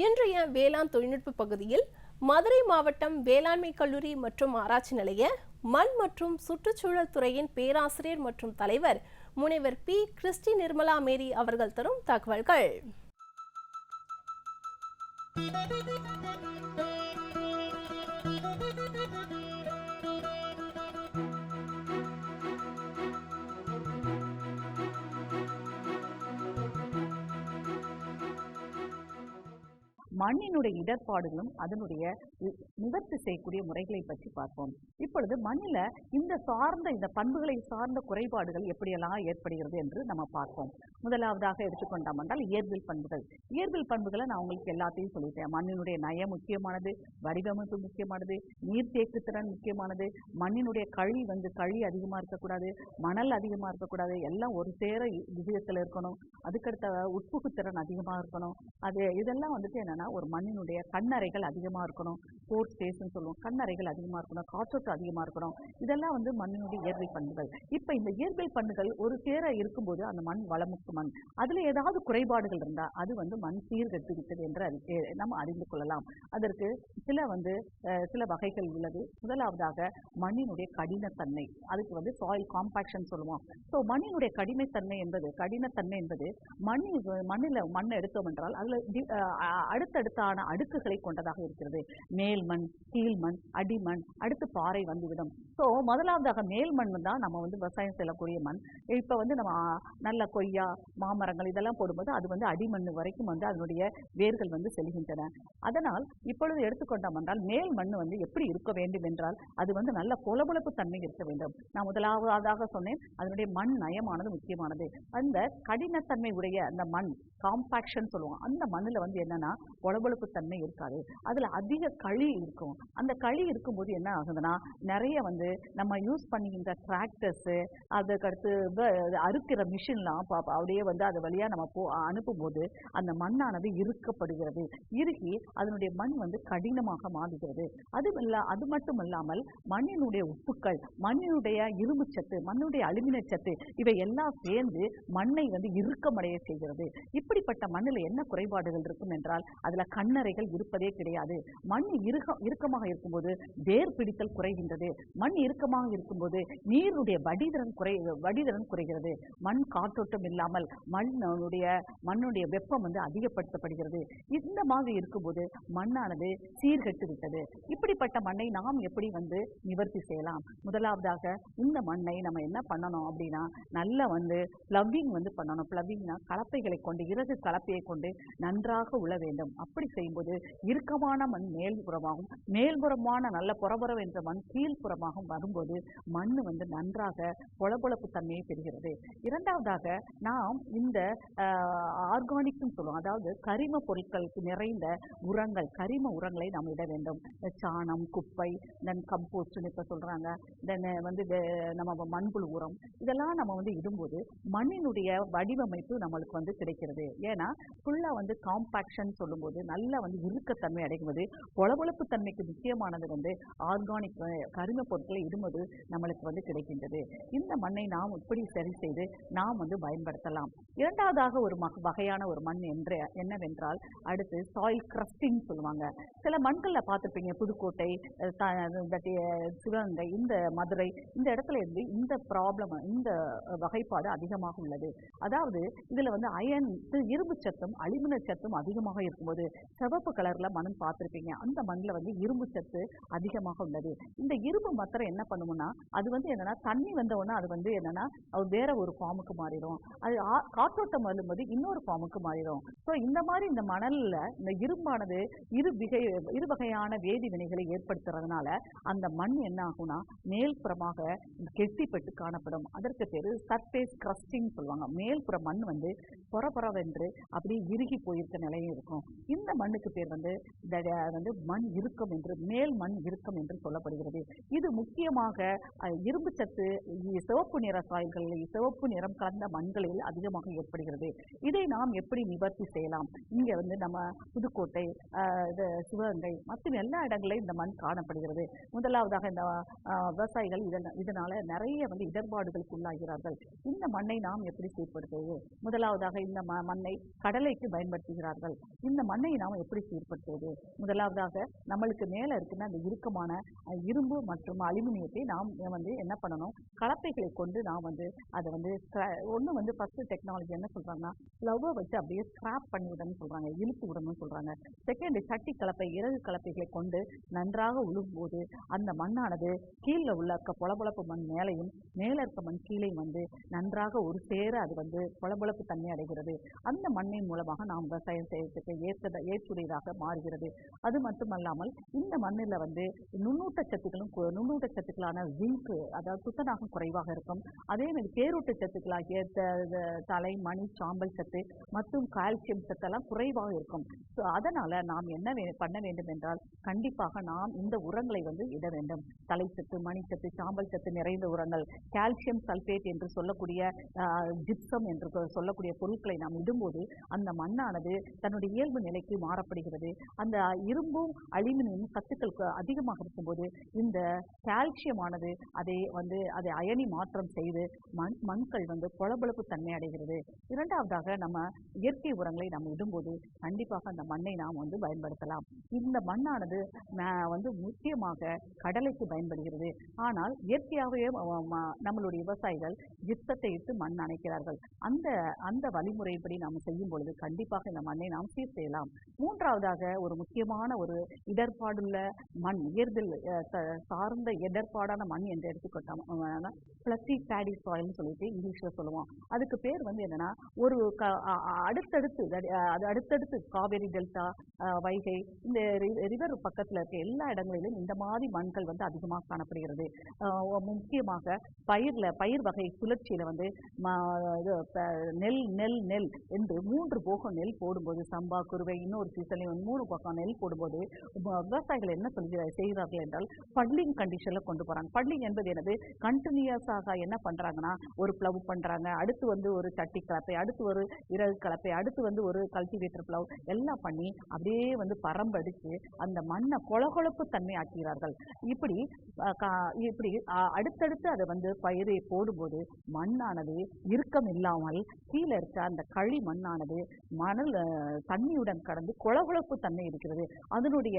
இன்றைய வேளாண் தொழில்நுட்ப பகுதியில் மதுரை மாவட்டம் வேளாண்மை கல்லூரி மற்றும் ஆராய்ச்சி நிலைய மண் மற்றும் சுற்றுச்சூழல் துறையின் பேராசிரியர் மற்றும் தலைவர் முனைவர் பி. கிறிஸ்டி நிர்மலா மேரி அவர்கள் தரும் தகவல்கள். மண்ணினுடைய இடர்பாடுகளும் அதனுடைய நிவர்த்தி செய்யக்கூடிய முறைகளை பற்றி பார்ப்போம். இப்பொழுது மண்ணில் இந்த சார்ந்த இந்த பண்புகளை சார்ந்த குறைபாடுகள் எப்படியெல்லாம் ஏற்படுகிறது என்று நம்ம பார்ப்போம். முதலாவதாக எடுத்துக்கொண்டோம் என்றால் இயற்பியல் பண்புகள். இயற்பியல் பண்புகளை நான் உங்களுக்கு எல்லாத்தையும் சொல்லிட்டேன். மண்ணினுடைய நயம் முக்கியமானது வடிவமைப்பு முக்கியமானது நீர்த்தேக்குத்திறன் முக்கியமானது மண்ணினுடைய கழி வந்து கழி அதிகமாக இருக்கக்கூடாது மணல் அதிகமாக இருக்கக்கூடாது எல்லாம் ஒரு சேர விஷயத்தில் இருக்கணும். அதுக்கடுத்த உட்புகுத்திறன் அதிகமாக இருக்கணும். அது இதெல்லாம் வந்துட்டு என்னென்னா ஒரு மண்ணினுடைய கண்ணறைகள் அதிகமாக இருக்கணும். போர் ஸ்பேஸ்ன்னு சொல்லுவோம். கண்ணறைகள் அதிகமாக இருக்கணும். காற்றோட்டம் அதிகமாக இருக்கணும். இதெல்லாம் வந்து மண்ணினுடைய இயற்பியல் பண்புகள். இப்போ இந்த இயற்பியல் பண்புகள் ஒரு சேர இருக்கும்போது அந்த மண் வளமுக்கு மண் அதில் ஏதாவது குறைபாடுகள் இருந்தால் அது வந்து மண் சீர்கெட்டு விட்டது என்று அறி- நம்ம அறிந்து கொள்ளலாம். அதற்கு சில வந்து சில வகைகள் உள்ளது. முதலாவதாக மண்ணினுடைய கடினத்தன்மை. அதுக்கு வந்து சாயில் காம்பாக்ஷன் சொல்லுவோம். ஸோ மண்ணினுடைய கடினத்தன்மை என்பது கடினத்தன்மை என்பது மண் மண்ணில் மண்ணை எடுத்தோம் என்றால் அதில் அடுத்தடுத்தான அடுக்குகளை கொண்டதாக இருக்கிறது. மேல் மண் கீழ் மண் அடிமண் அடுத்து பாறை வந்துவிடும். ஸோ முதலாவதாக மேல் மண் தான் நம்ம வந்து விவசாயம் செல்லக்கூடிய மண். இப்போ வந்து நம்ம நல்ல கொய்யா மாமரங்கள் இதெல்லாம் போடும்போது அது வந்து அடிமண் வரைக்கும் வந்து அதனுடைய வேர்கள் வந்து செல்கின்றன. அதனால் இப்பொழுது எடுத்துக்கொண்டோம் என்றால் மேல் மண் வந்து எப்படி இருக்க வேண்டும் என்றால் அது வந்து நல்ல பொலபொலப்பு தன்மை இருக்க வேண்டும். நான் முதலாவதாக சொன்னேன் அதனுடைய மண் நயமானது முக்கியமானது. அந்த கடினத்தன்மை உடைய அந்த மண் காம்பாக்ஷன் சொல்லுவோம் அந்த மண்ணில் வந்து என்னன்னா பொலபொலப்பு தன்மை இருக்காது. அதில் அதிக களி இருக்கும். அந்த களி இருக்கும்போது என்ன ஆகுதுன்னா நிறைய வந்து நம்ம யூஸ் பண்ணுகின்ற டிராக்டர்ஸு அதுக்கடுத்து அறுக்கிற மிஷின்லாம் அப்படியே வந்து அது வழியாக நம்ம போ அனுப்பும்போது அந்த மண்ணானது இறுக்கப்படுகிறது. இறுகி அதனுடைய மண் வந்து கடினமாக மாறுகிறது. அது அது மட்டும் இல்லாமல் மண்ணினுடைய உப்புக்கள் மண்ணினுடைய இரும்பு சத்து மண்ணுடைய அலுமினச்சத்து இவை எல்லாம் சேர்ந்து மண்ணை வந்து இறுக்கமடைய செய்கிறது. இப்படிப்பட்ட மண்ணில் என்ன குறைபாடுகள் இருக்கும் என்றால் அதில் கண்ணறைகள் இருப்பதே கிடையாது. மண் இறுக இறுக்கமாக இருக்கும்போது வேர் பிடித்தல் குறைகின்றது. மண் இறுக்கமாக இருக்கும்போது நீருடைய வடிதிறன் குறை வடிதிறன் குறைகிறது. மண் காற்றோட்டம் இல்லாமல் மண்ணுடைய மண்ணுடைய வெப்பம் வந்து அதிகப்படுத்தப்படுகிறது. இந்த மாதிரி இருக்கும்போது மண்ணானது சீர்கெட்டு விட்டது. இப்படிப்பட்ட மண்ணை நாம் எப்படி வந்து நிவர்த்தி செய்யலாம்? முதலாவதாக இந்த மண்ணை நம்ம என்ன பண்ணணும் அப்படின்னா நல்லா வந்து பிளவிங் வந்து பண்ணணும். பிளவிங்னா கலப்பைகளை கொண்டு இறகு கலப்பையை கொண்டு நன்றாக உழ வேண்டும். அப்படி செய்யும்போது இறுக்கமான மண் மேல்புறமாகவும் மேல்புறமான நல்ல புறபுறம் என்ற மண் கீழ்ப்புறமாகவும் வரும்போது மண் வந்து நன்றாக பொலபொலப்பு தன்மையை பெறுகிறது. இரண்டாவதாக நான் நாம் இந்த ஆர்கானிக்னு சொல்லுவோம். அதாவது கரிம பொருட்களுக்கு நிறைந்த உரங்கள் கரிம உரங்களை நாம் இட வேண்டும். இந்த சாணம் குப்பை தென் கம்போஸ்ட்னு இப்போ சொல்கிறாங்க தென் வந்து வே- நம்ம மண்புழு உரம். இதெல்லாம் நம்ம வந்து இடும்போது மண்ணினுடைய வடிவமைப்பு நம்மளுக்கு வந்து கிடைக்கிறது. ஏன்னா ஃபுல்லாக வந்து காம்பாக்ஷன் சொல்லும்போது நல்லா வந்து இறுக்கத்தன்மை அடைவது பொலபொலப்பு தன்மைக்கு முக்கியமானது வந்து ஆர்கானிக் கரிம பொருட்களை இடும்போது நம்மளுக்கு வந்து கிடைக்கின்றது. இந்த மண்ணை நாம் இப்படி சரி செய்து நாம் வந்து பயன்படுத்தலாம். இரண்டாவதாக ஒரு மக வகையான ஒரு மண் என்று என்னவென்றால் அடுத்து சாயில் கிரஸ்டிங் சொல்லுவாங்க. சில மண்களில் பார்த்துருப்பீங்க புதுக்கோட்டை இந்த சிவகங்கை இந்த மதுரை இந்த இடத்துல இருந்து இந்த ப்ராப்ளம் இந்த வகைப்பாடு அதிகமாக உள்ளது. அதாவது இதில் வந்து அயன் இரும்பு சத்தும் அலுமின சத்தும் அதிகமாக இருக்கும்போது சிவப்பு கலரில் மண் பார்த்துருப்பீங்க. அந்த மண்ணில் வந்து இரும்பு சத்து அதிகமாக உள்ளது. இந்த இரும்பு மாத்திரம் என்ன பண்ணுமுன்னா அது வந்து என்னன்னா தண்ணி வந்த உடனே அது வந்து என்னன்னா அது வேற ஒரு ஃபார்முக்கு மாறிடும். அது காற்றோட்டம் அழும்போது இன்னொரு ஃபார்முக்கு மாறிடும். ஸோ இந்த மாதிரி இந்த மணலில் இந்த இரும்பானது இரு விகை இரு வகையான வேதி வினைகளை ஏற்படுத்துறதுனால அந்த மண் என்ன ஆகும்னா மேல்புறமாக கெட்டிப்பட்டு காணப்படும். அதற்கு பேர் சர்ஃபேஸ் கிரஸ்டிங் சொல்லுவாங்க. மேல்புற மண் வந்து பொறபொறவென்று அப்படியே இறுகி போயிருக்க நிலையும் இருக்கும். இந்த மண்ணுக்கு பேர் வந்து வந்து மண் இறுக்கம் என்று மேல் மண் இறுக்கம் என்று சொல்லப்படுகிறது. இது முக்கியமாக இரும்பு சத்து சிவப்பு நிற சாயல்களில் சிவப்பு நிறம் கலந்த மண்களில் அதிகமாக ஏற்படுகிறது. இதை நாம் எப்படி நிவர்த்தி செய்யலாம்? இங்க வந்து நம்ம புதுக்கோட்டை இது சிவகங்கை மற்றும் எல்லா இடங்களிலும் இந்த மண் காணப்படுகிறது. முதலாவதாக இந்த விவசாயிகள் இதன் இதனால நிறைய வந்து இடர்பாடுகளுக்கு உள்ளாகிறார்கள் இந்த மண்ணை நாம் எப்படி சீர்படுத்துவது? முதலாவதாக இந்த ம- மண்ணை கடலைக்கு பயன்படுத்துகிறார்கள். இந்த மண்ணை நாம் எப்படி சீர்படுத்துவது? முதலாவதாக நம்மளுக்கு மேல இருக்கிற அந்த இறுக்கமான இரும்பு மற்றும் அலுமினியத்தை நாம் வந்து என்ன பண்ணணும்? கலப்பைகளை கொண்டு நாம் வந்து அதை வந்து ஒன்று வந்து ஃபர்ஸ்ட் டெக்னாலஜி என்ன சொல்றாங்கன்னா லவ்வை வச்சு அப்படியே ஸ்கிராப் பண்ணி விடணும்னு சொல்றாங்க இழுத்து விடணும்னு சொல்றாங்க. செகண்ட் சட்டி கலப்பை இறகு கலப்பைகளை கொண்டு நன்றாக உழும்போது அந்த மண்ணானது கீழே உள்ள க- மண் மேலையும் மேலே இருக்க மண் கீழே வந்து நன்றாக ஒரு சேர அது வந்து பொலபொழப்பு தன்மை அடைகிறது. அந்த மண்ணின் மூலமாக நாம் விவசாயம் செய்யறதுக்கு ஏற்ற ஏற்புடையதாக மாறுகிறது. அது மட்டுமல்லாமல் இந்த மண்ணில் வந்து நுண்ணூட்டச்சத்துக்களும் நுண்ணூட்ட சத்துக்களான ஜிங்க் அதாவது துத்தநாகம் குறைவாக இருக்கும். அதே மாதிரி பேரூட்ட சத்துக்களாகிய தலை மணி சாம்பல் சத்து மற்றும் கால்சியம் சத்தெல்லாம் குறைவாக இருக்கும். ஸோ அதனால் நாம் என்ன வே- பண்ண வேண்டும் என்றால் கண்டிப்பாக நாம் இந்த உரங்களை வந்து இட வேண்டும். தலை சத்து மணிச்சத்து சாம்பல் சத்து நிறைந்த உரங்கள் கால்சியம் சல்பேட் என்று சொல்லக்கூடிய ஜிப்சம் என்று சொல்லக்கூடிய பொருட்களை நாம் இடும்போது அந்த மண்ணானது தன்னுடைய இயல்பு நிலைக்கு மாறப்படுகிறது. அந்த இரும்பும் அலுமினியம் சத்துக்கள் அதிகமாக இருக்கும்போது இந்த கால்சியமானது அதை வந்து அதை அயனி மாற்றம் செய்து மண் மண்கள் வந்து பொளபொளப்பு தன்மை அடைகிறது. இரண்டாவதாக நம்ம இயற்கை உரங்களை நம்ம இடும்போது கண்டிப்பாக அந்த மண்ணை நாம் வந்து பயன்படுத்தலாம். இந்த மண்ணானது வந்து முக்கியமாக கடலைக்கு பயன்படுகிறது. ஆனால் இயற்கையாகவே நம்மளுடைய விவசாயிகள் ஜிப்சத்தை இட்டு மண் அணைக்கிறார்கள். அந்த அந்த வழிமுறைப்படி நாம் செய்யும் பொழுது கண்டிப்பாக இந்த மண்ணை நாம் சீர் செய்யலாம். மூன்றாவதாக ஒரு முக்கியமான ஒரு இடர்பாடுள்ள மண் இயற்பில் சார்ந்த இடர்பாடான மண் என்று எடுத்துக்கிட்டோம் பிளஸ்டிக் பேடி சாயில்னு சொல்லிட்டு இங்கிலீஷில் சொல்லுவோம். அதுக்கு பேர் வந்து என்னன்னா ஒரு க அடுத்தடுத்து அது அடுத்தடுத்து காவேரி டெல்டா வைகை இந்த ரிவர் பக்கத்தில் இருக்க எல்லா இடங்களிலும் இந்த மாதிரி மண்கள் வந்து அதிகமாக காணப்படுகிறது. முக்கியமாக பயிர்ல பயிர் வகை சுழற்சியில் வந்து நெல் நெல் நெல் என்று மூன்று போகம் நெல் போடும்போது சம்பா குருவை இன்னொரு சீசன்லையும் மூணு பக்கம் நெல் போடும்போது விவசாயிகள் என்ன சொல்கிற செய்கிறார்கள் என்றால் பட்லிங் கண்டிஷனில் கொண்டு போறாங்க. பட்லிங் என்பது என்னது? கண்டினியூஸாக என்ன பண்றாங்கன்னா ஒரு பிளவு பண்றாங்க. அடுத்து வந்து ஒரு சட்டி கலப்பை அடுத்து ஒரு இறகு கலப்பை அடுத்து வந்து ஒரு கல்டிவேட்டர் பிளவு எல்லாம் பண்ணி அப்படியே வந்து பரம்படிச்சு அந்த மண்ணை கொழகொழப்பு தன்மை ஆக்கிறார்கள் இப்படி இப்படி அடுத்தடுத்து அதை வந்து பயிரை போடும்போது மண்ணானது இறுக்கம் இல்லாமல் கீழே இருக்க அந்த களி மண்ணானது மணல் தண்ணியுடன் கடந்து கொழகொழப்பு தன்மை இருக்கிறது. அதனுடைய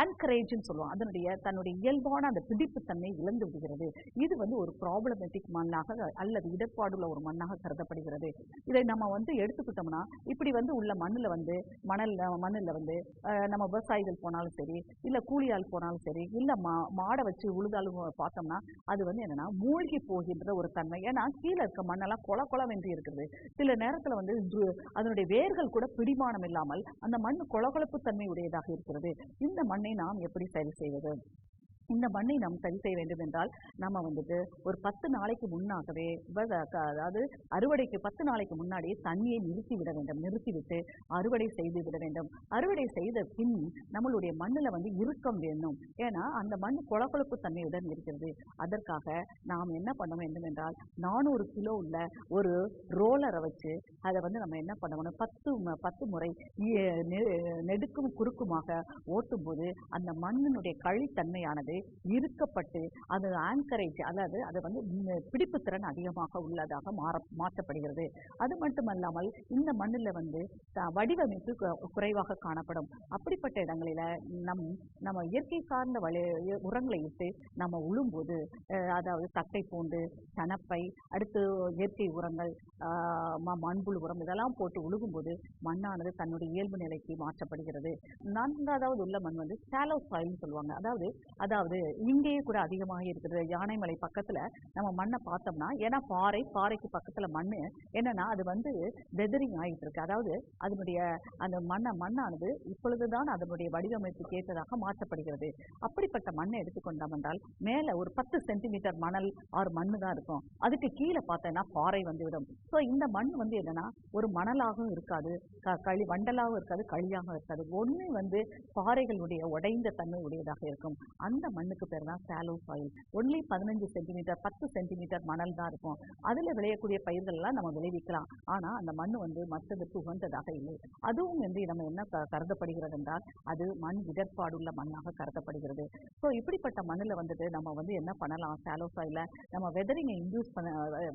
ஆன்கரேஜ்னு சொல்லுவோம். அதனுடைய தன்னுடைய இயல்பான அந்த பிடிப்பு தன்மை இழந்து விடுகிறது. இது வந்து ஒரு ப்ராப்ளமேட்டிக் மண்ணாக அல்லது இடர்பாடுள்ள ஒரு மண்ணாக கருதப்படுகிறது இதை நம்ம வந்து எடுத்துக்கிட்டோம்னா இப்படி வந்து உள்ள மண்ணில் வந்து மணல் மண்ணில் வந்து நம்ம விவசாயிகள் போனாலும் சரி இல்லை கூலியால் போனாலும் சரி இல்லை மா மாடை வச்சு உழுதாலும் பார்த்தோம்னா அது வந்து என்னன்னா மூழ்கி போகின்ற ஒரு தன்மை. ஏன்னா கீழே இருக்க மண்ணெல்லாம் கொல கொலவென்று இருக்கிறது. சில நேரத்தில் வந்து அதனுடைய வேர்கள் கூட பிடிமானம் இல்லாமல் அந்த மண் கொலகொலப்பு தன்மை உடையதாக இருக்கிறது. இந்த மண்ணை நாம் எப்படி சரி செய்வது? இந்த மண்ணை நாம் சரி செய்ய வேண்டும் என்றால் நம்ம வந்துட்டு ஒரு பத்து நாளைக்கு முன்னாகவே க- அதாவது அறுவடைக்கு பத்து நாளைக்கு முன்னாடியே தண்ணியை நிறுத்தி விட வேண்டும். நிறுத்திவிட்டு அறுவடை செய்து விட வேண்டும். அறுவடை செய்த பின் நம்மளுடைய மண்ணில் வந்து இறுக்கம் வேணும். ஏன்னா அந்த மண் கொழகொழப்பு தன்மையுடன் இருக்கிறது. அதற்காக நாம் என்ன பண்ண வேண்டும் என்றால் நானூறு கிலோ உள்ள ஒரு ரோலரை வச்சு அதை வந்து நம்ம என்ன பண்ணணும்? பத்து பத்து முறை நெ- நெடுக்கும் குறுக்குமாக ஓட்டும்போது அந்த மண்ணினுடைய கழித்தன்மையானது இருக்கப்பட்டு அது ஆங்கரேஜ் அதாவது அது வந்து பிடிப்பு திறன் அதிகமாக உள்ளதாக மாற மாற்றப்படுகிறது. அது மட்டுமல்லாமல் இந்த மண்ணில் வந்து வடிவமைப்பு குறைவாக காணப்படும். அப்படிப்பட்ட இடங்களில நம் நம்ம இயற்கை சார்ந்த வலி உரங்களை இட்டு நம்ம உழும்போது அதாவது தட்டை பூண்டு சனப்பை அடுத்து இயற்கை உரங்கள் ஆஹ், மண்புழு உரம் இதெல்லாம் போட்டு உழுகும்போது மண்ணானது தன்னுடைய இயல்பு நிலைக்கு மாற்றப்படுகிறது. நான்காவது உள்ள மண் வந்து ஷாலோ சாயில்னு சொல்லுவாங்க. அதாவது அதாவது இங்கேயே கூட அதிகமாக இருக்கிறது யானைமலை பக்கத்தில் நம்ம மண்ணை பார்த்தோம்னா ஏன்னா பாறை பாறைக்கு பக்கத்தில் மண் என்னென்னா அது வந்து வெதரிங் ஆகிட்டு இருக்கு அதாவது அதனுடைய அந்த மண்ணை மண்ணானது இப்பொழுதுதான் அதனுடைய வடிவமைப்புக்கு ஏற்றதாக மாற்றப்படுகிறது. அப்படிப்பட்ட மண்ணை எடுத்துக்கொண்டோம் என்றால் மேலே ஒரு பத்து சென்டிமீட்டர் மணல் ஆறு மண்ணு தான் இருக்கும். அதுக்கு கீழே பார்த்தோன்னா பாறை வந்து விடும் ஸோ இந்த மண் வந்து என்னென்னா ஒரு மணலாகவும் இருக்காது. க- களி வண்டலாகவும் இருக்காது களியாகவும் இருக்காது. ஒன்று வந்து பாறைகளுடைய உடைந்த தன்மை உடையதாக இருக்கும். அந்த மண்ணுக்கு பேர் தான் சாலோ சாயில் ஒன்லி பதினஞ்சு சென்டிமீட்டர் பத்து சென்டிமீட்டர் மணல் தான் இருக்கும். அதில் விளையக்கூடிய பயிர்கள்லாம் நம்ம விளைவிக்கலாம். ஆனால் அந்த மண் வந்து மற்றதுக்கு உகந்ததாக இல்லை. அதுவும் வந்து நம்ம என்ன கருதப்படுகிறது என்றால் அது மண் இடர்பாடுள்ள மண்ணாக கருதப்படுகிறது. ஸோ இப்படிப்பட்ட மண்ணில் வந்துட்டு நம்ம வந்து என்ன பண்ணலாம்? சாலோ சாயில் நம்ம வெதரிங்கை இன்டியூஸ் பண்ண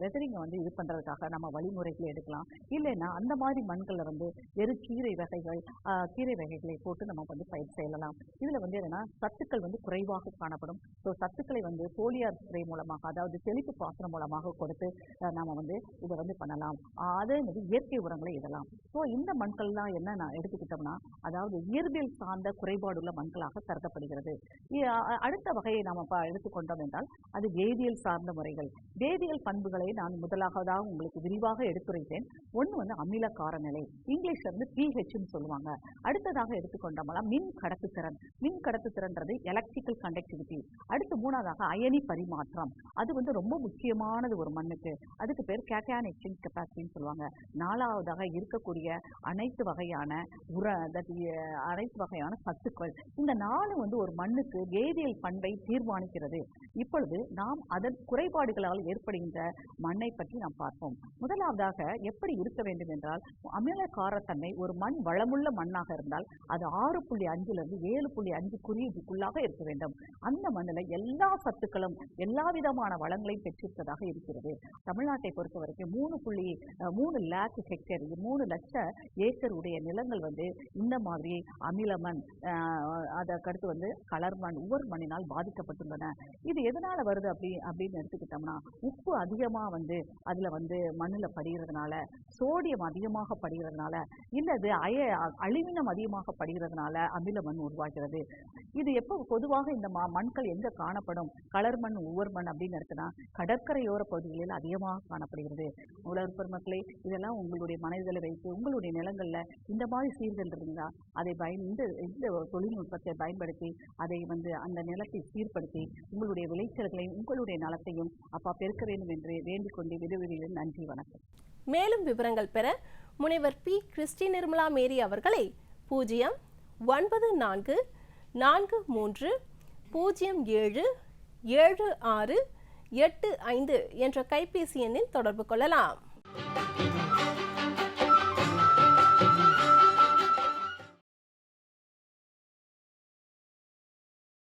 வெதரிங்கை வந்து இது பண்ணுறதுக்காக நம்ம வழிமுறைகளை எடுக்கலாம். இல்லைன்னா அந்த மாதிரி மண்களில் வந்து வெறும் கீரை வகைகள் ஆஹ், கீரை வகைகளை போட்டு நம்ம வந்து பயிர் செய்யலாம். இதில் வந்து என்னென்னா சத்துக்கள் வந்து குறைவாக காணப்படும். ஸோ சத்துக்களை வந்து போலியார் ஸ்ப்ரே மூலமாக அதாவது தெளிப்பு பாசனம் மூலமாக கொடுத்து நாம் வந்து இதை வந்து பண்ணலாம். அதே மாதிரி இயற்கை உரங்களை இடலாம். ஸோ இந்த மண்கள்லாம் என்ன நான் எடுத்துக்கிட்டோம்னா அதாவது இயற்பியல் சார்ந்த குறைபாடுள்ள மண்களாக கருதப்படுகிறது. அடுத்த வகையை நாம் எடுத்துக்கொண்டோம் என்றால் அது வேதியியல் சார்ந்த முறைகள். வேதியியல் பண்புகளை நான் முதலாகதாக உங்களுக்கு விரிவாக எடுத்துரைத்தேன். ஒன்று வந்து அமில காரநிலை இங்கிலீஷ் வந்து பிஹெச்னு சொல்லுவாங்க. அடுத்ததாக எடுத்துக்கொண்டோம்னா மின் கடத்துத்திறன் மின் கடத்துத்திறன்றது எலக்ட்ரிக்கல் கண்டக்டிவிட்டி அடுத்து மூணாவதாக அயனி பரிமாற்றம். அது வந்து ரொம்ப முக்கியமானது ஒரு மண்ணுக்கு. அதுக்கு பேர் கேட்டான் எக்ஸ்சேஞ்ச் கெப்பாசிட்டின்னு சொல்லுவாங்க. நாலாவதாக இருக்கக்கூடிய அனைத்து வகையான உர அனைத்து வகையான சத்துக்கள். இந்த நாலு வந்து ஒரு மண்ணுக்கு வேதியியல் பண்பை தீர்மானிக்கிறது. இப்பொழுது நாம் அதன் குறைபாடுகளால் ஏற்படுகின்ற மண்ணை பற்றி நாம் பார்ப்போம். முதலாவதாக எப்படி இருக்க வேண்டும் என்றால் அமில காரத்தன்மை ஒரு மண் வளமுள்ள மண்ணாக இருந்தால் அது ஆறு புள்ளி அஞ்சிலிருந்து ஏழு புள்ளி அஞ்சு குறியீட்டுக்குள்ளாக இருக்க வேண்டும். அந்த மண்ணில் எல்லா சத்துக்களும் எல்லா விதமான வளங்களையும் பெற்றிருப்பதாக இருக்கிறது. தமிழ்நாட்டை பொறுத்த வரைக்கும் மூணு புள்ளி மூணு லேக் ஹெக்டேர் மூணு லட்ச ஏக்கர் உடைய நிலங்கள் வந்து இந்த மாதிரி அமில மண் அதற்கடுத்து வந்து கலர் மண் உவர் மண்ணினால் பாதிக்கப்பட்டுள்ளன. இது எதனால வருது அப்படி அப்படின்னு எடுத்துக்கிட்டோம்னா உப்பு அதிகமா வந்து அதுல வந்து மண்ணுல படுகிறதுனால சோடியம் அதிகமாக படுகிறதுனால இல்லது அய அலுமினம் அதிகமாக படுகிறதுனால அமில மண் உருவாகிறது. இது எப்போ பொதுவாக இந்த மா மண்கள் எங்கே காணப்படும்? கலர் மண் ஒவ்வொரு மண் அப்படின்னு எடுத்தனா கடற்கரையோர பகுதிகளில் அதிகமாக காணப்படுகிறது. உலக பெருமக்களே இதெல்லாம் உங்களுடைய மனதில் வைத்து உங்களுடைய நிலங்களில் இந்த மாதிரி சீர்கள் இருந்தால் அதை பயன் இந்த இந்த தொழில்நுட்பத்தை பயன்படுத்தி அதை வந்து அந்த நிலத்தை சீர்படுத்தி உங்களுடைய விளைச்சல்களையும் உங்களுடைய நலத்தையும் அப்பா பெருக்க வேண்டும் என்று வேண்டிக் கொண்டு விடுவிடுகிறேன் நன்றி வணக்கம். மேலும் விவரங்கள் பெற முனைவர் பி. கிறிஸ்டி நிர்மலா மேரி அவர்களை பூஜ்ஜியம் ஒன்பது நான்கு நான்கு மூன்று பூஜ்ஜியம் ஏழு ஏழு ஆறு எட்டு ஐந்து என்ற கைபேசி எண்ணில் தொடர்பு கொள்ளலாம்.